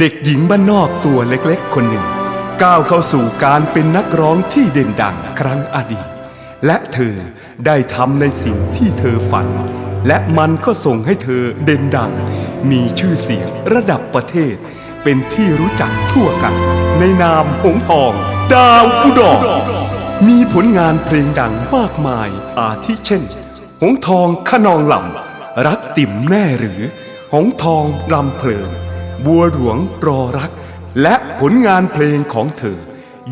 เด็กหญิงบ้านนอกตัวเล็กๆ คนหนึ่ง ก้าวเข้าสู่การเป็นนักร้องที่เด่นดังครั้งอดีต และเธอได้ทำในสิ่งที่เธอฝัน และมันก็ส่งให้เธอเด่นดัง มีชื่อเสียงระดับประเทศ เป็นที่รู้จักทั่วกัน ในนามหงทอง ดาวอุดรมีผลงานเพลงดังมากมายอาทิเช่น หงทองขนองลำรักติ่มแน่หรือ หงทองลำเพลิง บัวหลวงรอรัก และผลงานเพลงของเธอ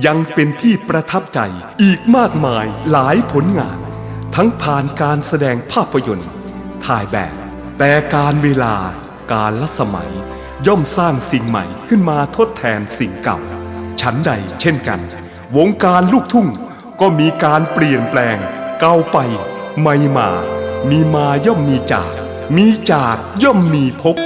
ยังเป็นที่ประทับใจอีกมากมายหลายผลงาน ทั้งผ่านการแสดงภาพยนตร์ ถ่ายแบบ แต่การเวลาการละสมัย ย่อมสร้างสิ่งใหม่ขึ้นมาทดแทนสิ่งเก่า ฉันใดเช่นกัน วงการลูกทุ่งก็มีการเปลี่ยนแปลง เก่าไป ไม่มา มีมาย่อมมีจาก มีจากย่อมมีพบ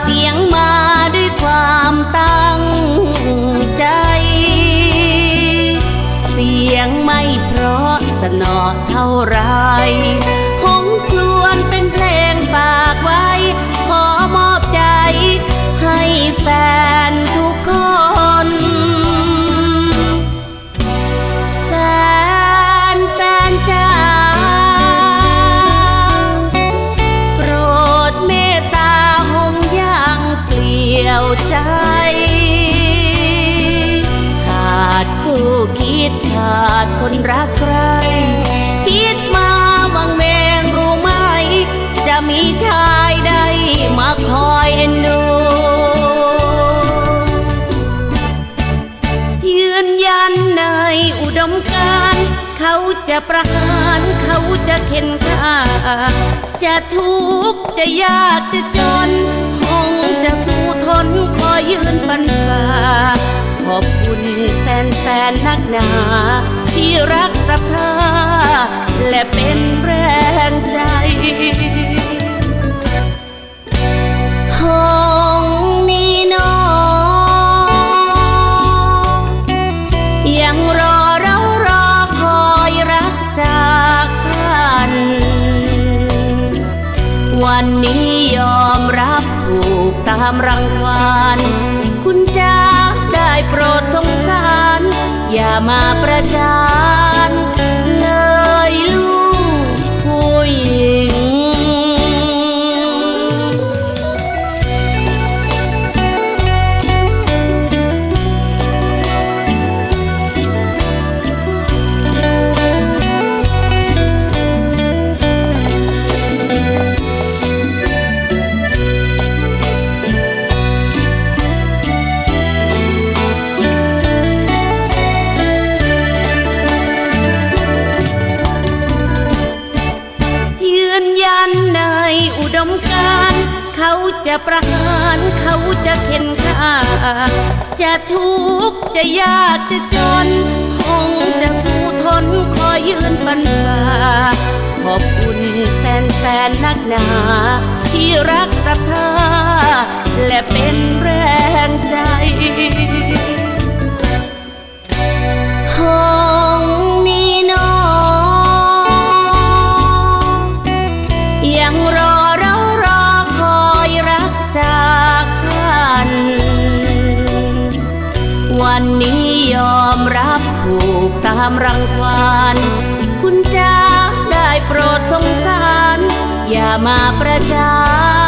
เสียงมาด้วยความตั้งใจ เสียงไม่เพราะสนอเท่าไรหงคลวนเป็นเพลงฝากไว้ ขอมอบใจให้แฟน ขาดคนรักใคร คิดมาวังเวงรู้ไหม จะมีชายใดมาคอยเอ็นดูยืนยันในอุดมการเขาจะประหารเขาจะเข็นฆ่า จะทุกข์จะยากจะจน คงจะสู้ทนคอยยืนฟันฝ่าขอบคุณ นๆนักหนาที่รักศรัทธาและเป็นแรงใจหงนี้น้องยังรอเรารอคอยรักจากกัน วันนี้ยอมรับถูกตามรังวานคุณจ้าได้ โปรดสงสาร อย่ามาประจาน จะประหารเขาจะเข็นฆ่า จะทุกข์จะยากจะจน คงจะสู้ทนคอยยืนฟันฝ่าขอบคุณแฟนๆนักหนา ที่รักศรัทธาและเป็นแรงใจห วันนี้ยอมรับถูกตามรังควานคุณจ้าได้โปรดสงสาร อย่ามาประจาน